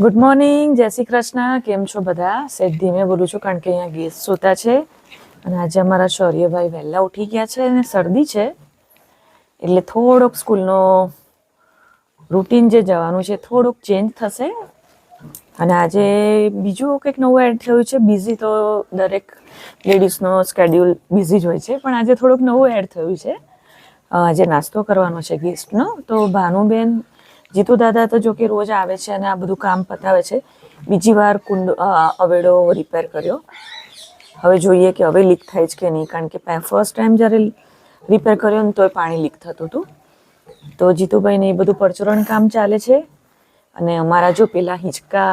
Good morning જય શ્રી કૃષ્ણ. કેમ છો બધા? સેજ ધીમે બોલું છું કારણ કે અહીંયા ગેસ સોતા છે. અને આજે અમારા શૌર્યભાઈ વહેલા ઉઠી ગયા છે અને શરદી છે. એટલે થોડોક સ્કૂલનો રૂટીન જે જવાનું છે, થોડુંક ચેન્જ થશે. અને આજે બીજું કંઈક નવું એડ થયું છે. બિઝી તો દરેક લેડીઝનો સ્કેડ્યુલ બિઝી જ હોય છે, પણ આજે થોડુંક નવું એડ થયું છે. આજે નાસ્તો કરવાનો છે ગેસ્ટનો તો ભાનુબેન જીતુ દાદા તો જો કે રોજ આવે છે અને આ બધું કામ પતાવે છે. બીજી વાર કુંડ અવેડો રિપેર કર્યો. હવે જોઈએ કે હવે લીક થાય છે કે નહીં, કારણ કે ફર્સ્ટ ટાઈમ જ્યારે રિપેર કર્યો ને તોય પાણી લીક થતું હતું. તો જીતુભાઈને એ બધું પરચુરણ કામ ચાલે છે અને અમારા જો પેલા હિંચકા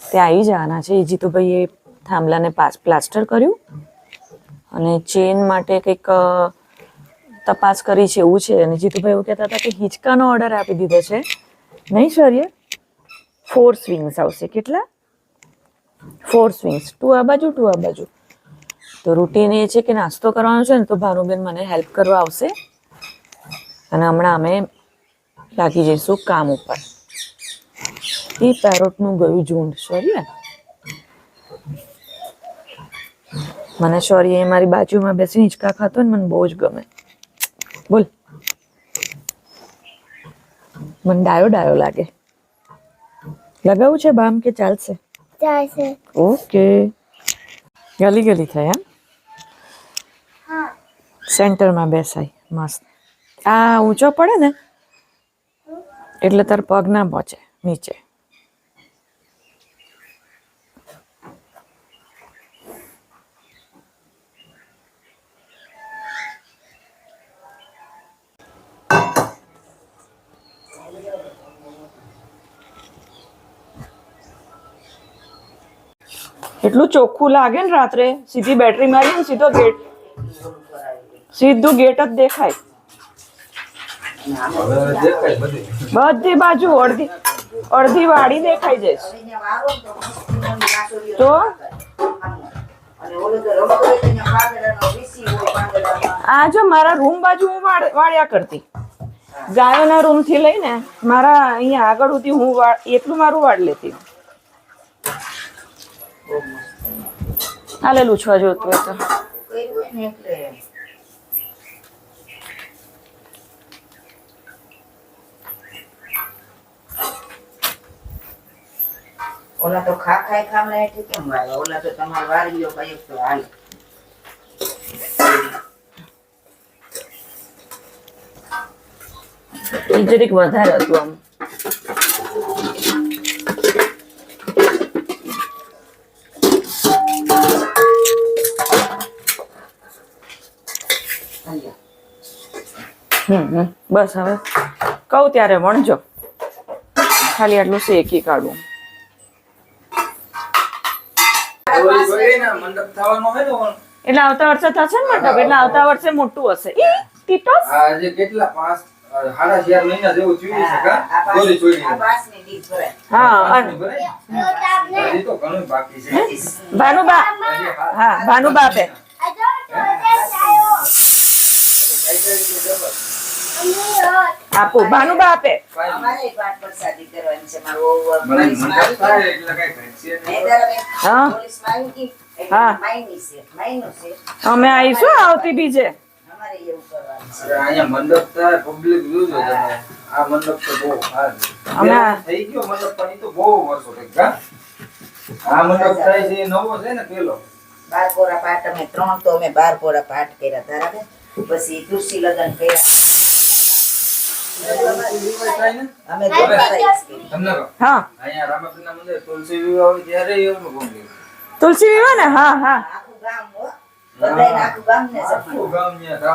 ત્યાં આવી જવાના છે. એ જીતુભાઈએ થાંભલાને પાસ પ્લાસ્ટર કર્યું અને ચેન માટે કંઈક તપાસ કરી છે એવું છે. અને જીતુભાઈ એવું કહેતા હતા કે હિંચકાનો ઓર્ડર આપી દીધો છે. નહીં શૌર્ય? ફોર સ્વિંગ્સ આવશે. કેટલા? ફોર સ્વિંગ્સ ટુ આ બાજુ ટુ આ બાજુ. તો રૂટીન એ છે કે નાસ્તો કરવાનો છે ને, તો ભાનુબેન મને હેલ્પ કરવા આવશે. અને હમણાં અમે લાગી જઈશું કામ ઉપર. એ પેરોટનું ગયું ઝુંડ, શૌર્ય. મને શૌર્ય એ મારી બાજુમાં બેસી હિંચકા ખાતો ને મને બહુ જ ગમે. બોલ. મને ડાયો ડાયો લાગે. લગાવું છે બામ કે ચાલશે? ચાલશે. ઓકે. ગલી ગલી થાય એમ? સેન્ટરમાં બેસાય મસ્ત. આ ઊંચો પડે ને? એટલે તાર પગ ના પહોંચે નીચે. એટલું ચોખ્ખું લાગે ને રાત્રે, સીધી બેટરી મારી ને સીધો ગેટ સીધું ગેટ જ દેખાય. બધી બાજુ અડધી અડધી વાડી દેખાઈ જાય તો? આ જો મારા રૂમ બાજુ હું વાળ- વાળ્યા કરતી. ગાયોના રૂમથી લઈને મારા અહીંયા આગળ સુધી હું એટલું મારું વાળ લેતી. હાલે લૂછવા જોતું હોય તો. ઓલા તો ખા ખાઈ ખામલા એટલે કેમ વાળ્યા ઓલા તો તમારે વાળી લો કઈ તો હાલ. જરીક વધારે હતું આમ. હમ હમ. બસ હવે કહું ત્યારે વણજો. ખાલી આટલું શેકી કાઢવું મંડપ થવાનો હોય ને એટલે આવતા વર્ષે થશે ને મંડપ? એટલે આવતા વર્ષે મોટું હશે. ઈ, ટીટોસ? આજે કેટલા પાંચ અ, સાડા મહિના જેવું થયું છે કા? ચોરી ચોરી આ પાંચની ડીશ ભરાય. હા અને? તો ઘણું બાકી છે. ભાનુબા. હા. હા? ભાનુબા આપે આપું ભાનુબા આપે. અમારે કરવાની છે મારું હા. હા. છે, છે. અમે આવીશું આવતી બીજે. અમારે એવું કરવાનું છે. અહીંયા મંડપ થાય પબ્લિક જોજો તમે. આ મંડપ તો બહુ ખાસ થઈ ગયો મંડપ પણ તો બહુ વર્ષો થઈ ગયા આ મંડપ થાય છે નવો છે ને પેલો. બાર પોરા પાઠ અમે ત્રણ તો અમે બાર પોરા પાઠ કર્યા બરાબર? પછી તુલસી લગ્ન કર્યા થાય ને અમે તો બતાવીશ કે. તમને કહો હા. તુલસી વિવાહ ને? હા હા.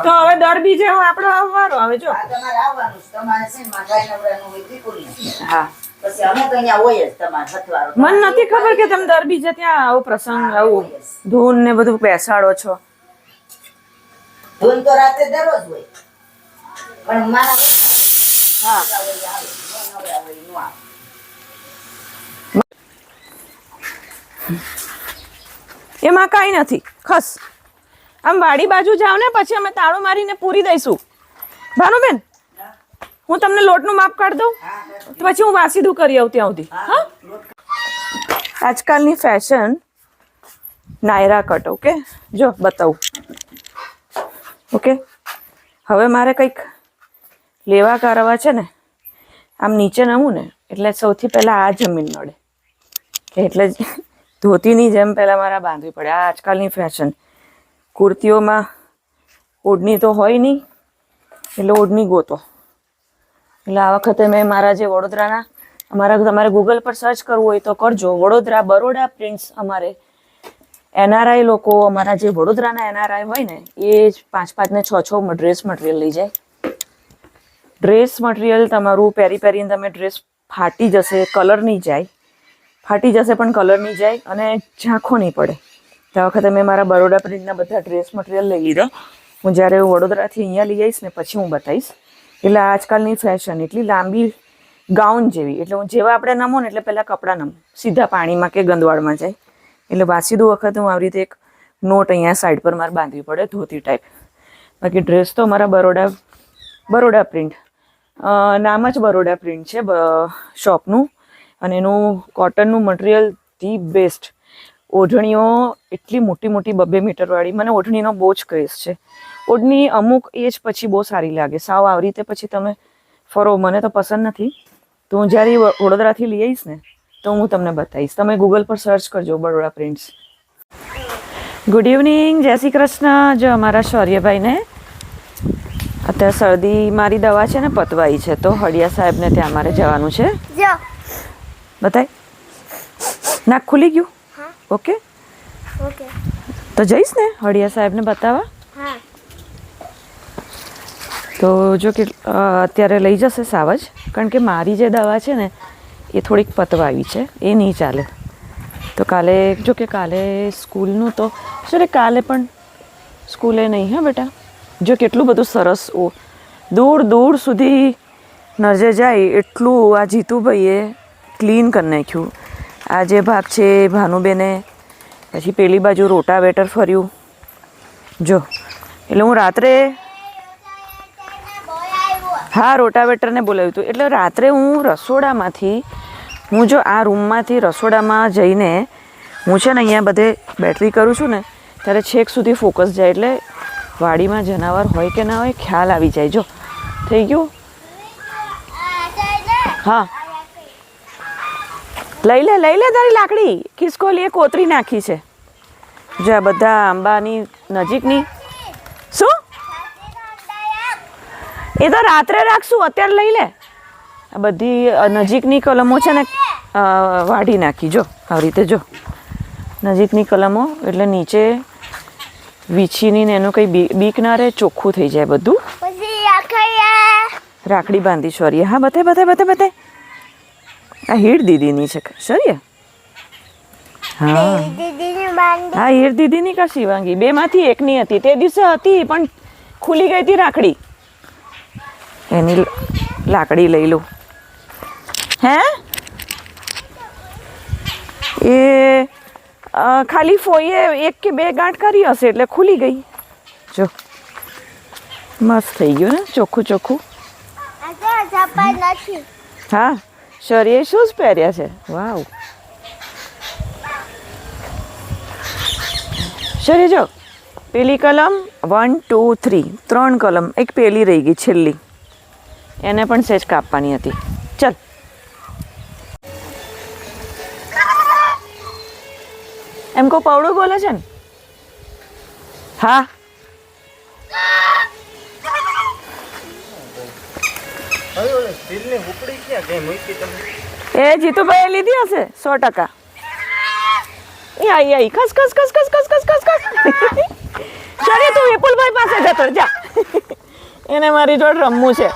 તો હવે દર બીજે હું આપણો આવવાનો હવે જો. આ તમારે આવવાનું તમારે છે ને નવરાનું હોય દીકરીનું. હા. પછી અમે તો અહીંયા હોય જ તમારે હથવારો. મને નથી ખબર કે તમે દર બીજે ત્યાં આવો પ્રસંગ આવું ધૂન ને બધું બેસાડો છો. ધૂન તો રાતે દરરોજ હોય. પણ મારા એમાં કાંઈ નથી. ખસ. આમ વાડી બાજુ જાવ ને, પછી અમે તાળો મારીને પૂરી દઈશું. ભાનુબેન હું તમને લોટનું માપ કાઢ દઉં. તો પછી હું વાસીદું કરી આવું ત્યાં સુધી. હા? આજકાલની ફેશન નાયરા કટ, ઓકે? જો, બતાવું. ઓકે? હવે મારે કંઈક લેવા કરવા છે ને, આમ નીચે નમું ને, એટલે સૌથી પહેલાં આ જમીન નડે. એટલે ધોતીની જેમ પહેલાં મારા બાંધવી પડે. આ આજકાલની ફેશન કુર્તીઓમાં ઓઢણી તો હોય નહીં, એટલે ઓઢણી ગોતો. એટલે આ વખતે મેં મારા જે વડોદરાના, અમારા તમારે ગૂગલ પર સર્ચ કરવું હોય તો કરજો. વડોદરા બરોડા પ્રિન્ટ્સ અમારે. એનઆરઆઈ લોકો અમારા જે વડોદરાના એનઆરઆઈ હોય ને, એ જ પાંચ પાંચ ને છ છ ડ્રેસ મટીરિયલ લઈ જાય. ડ્રેસ મટીરિયલ તમારું પહેરી પહેરીને તમે ડ્રેસ ફાટી જશે કલર નહીં જાય. ફાટી જશે પણ કલર નહીં જાય અને ઝાંખો નહીં પડે. તો વખતે મેં મારા બરોડા પ્રિન્ટના બધા ડ્રેસ મટીરિયલ લઈ લીધો. હું જ્યારે વડોદરાથી અહીંયા લઈ આવીશ ને પછી હું બતાવીશ. એટલે આજકાલની ફેશન એટલી લાંબી ગાઉન જેવી. એટલે હું જેવા આપણે નમો ને એટલે પહેલાં કપડાં નમો. સીધા પાણીમાં કે ગંદવાડમાં જાય. એટલે વાસી દો વખત હું આવી રીતે એક નોટ અહીંયા સાઈડ પર મારે બાંધવી પડે, ધોતી ટાઈપ બાકી ડ્રેસ તો મારા બરોડા બરોડા પ્રિન્ટ નામ જ બરોડા પ્રિન્ટ છે શોપનું. અને એનું કોટનનું મટીરિયલ ધી બેસ્ટ. ઓઢણીઓ એટલી મોટી મોટી બબ્બે મીટરવાળી. મને ઓઢણીનો બહુ જ ક્રેઝ છે. ઓઢણી અમુક એજ પછી બહુ સારી લાગે. સાવ આવી રીતે પછી તમે ફરો. મને તો પસંદ નથી. તો હું જ્યારે વડોદરાથી લઈ આવીશ ને, તો હું તમને બતાવીશ. તમે ગૂગલ પર સર્ચ કરજો બરોડા પ્રિન્ટ્સ ગુડ ઇવનિંગ જય શ્રી કૃષ્ણ. જો અમારા શૌર્યભાઈને અત્યારે શરદી મારી દવા છે ને પતવાઈ છે. તો હળિયા સાહેબને ત્યાં મારે જવાનું છે. બતાય. નાક ખુલી ગયું? ઓકે? ઓકે. તો જઈશ ને હળિયા સાહેબને બતાવવા? તો જો કે અત્યારે લઈ જશે સાવજ કારણ કે મારી જે દવા છે ને એ થોડીક પતવાવી છે. એ નહીં ચાલે. તો કાલે જો કે કાલે સ્કૂલનું તો શું કાલે પણ સ્કૂલે નહીં હા બેટા? જો કેટલું બધું સરસ દૂર દૂર સુધી નજર જાય એટલું આ જીતુભાઈએ ક્લીન કરી નાખ્યું. આ જે ભાગ છે એ ભાનુબેને પછી પેલી બાજુ રોટાવેટર ફર્યું. જો, એટલે હું રાત્રે હા, રોટાવેટરને બોલાવ્યું હતું એટલે રાત્રે હું રસોડામાંથી, હું જો આ રૂમમાંથી રસોડામાં જઈને હું છે ને અહીંયા બધે બેટરી કરું છું ને, ત્યારે છેક સુધી ફોકસ જાય એટલે વાડીમાં જનાવર હોય કે ના હોય ખ્યાલ આવી જાય. જો, થઈ ગયું? હા. લઈ લે લઈ લે તારી લાકડી. ખિસકોલી એ કોતરી નાખી છે. જો આ બધા આંબાની નજીકની. શું? એ તો રાત્રે રાખશું, અત્યારે લઈ લે. આ બધી નજીકની કલમો છે ને વાઢી નાખી. જો, આવી રીતે જો. નજીકની કલમો, એટલે નીચે વીછીની ને એનું કંઈ બીક ના રહે ચોખ્ખું થઈ જાય બધું. રાખડી બાંધી સોરી હા બતાય બતાય બતાય બતાય આ હીર દીદીની છે શૌર્ય હા. હા હીર દીદીની કા શિવાંગી બેમાંથી એકની હતી. તે દિવસે હતી પણ ખુલી ગઈ હતી રાખડી. એની લાકડી લઈ લઉં હે? એ ખાલી ફોઈએ એક કે બે ગાંઠ કરી હશે એટલે ખુલી ગઈ. જો મસ્ત થઈ ગયું ને ચોખ્ખું ચોખ્ખું. હા શરીએ શૂઝ પહેર્યા છે? વાવ. શરી જો પેલી કલમ વન ટુ થ્રી ત્રણ કલમ એક પેલી રહી ગઈ છેલ્લી. એને પણ સેજ કાપવાની હતી. એમ કો પવડું બોલે છે ને? હા. એ જીતુભાઈ લીધી હશે, સો ટકા. આઈ આઈ, ખસ ખસ ખસ ખસ ખસ ખસ ખસ ખસ. શરી તું વિપુલભાઈ પાસે જતો જા. એને મારી જોડે રમવું છે.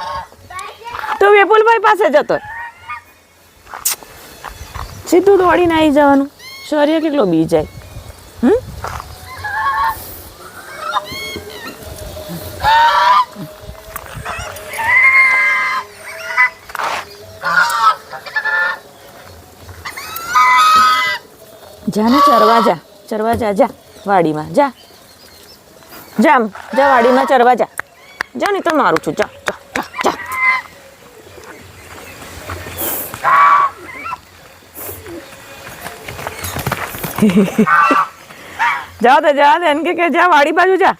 તું વિપુલભાઈ પાસે જતો. સીધું દોડીને આવી જવાનું. શૌર્ય કેટલો બી જાય? હમ? જા ને ચરવા જા ચરવા જા જા વાડીમાં જા. જા આમ, જા વાડીમાં ચરવા જા. જા નહીં તો મારું છું જા જા જા જા. જાઓ તો જા એને કે કે જા વાડી બાજુ જા.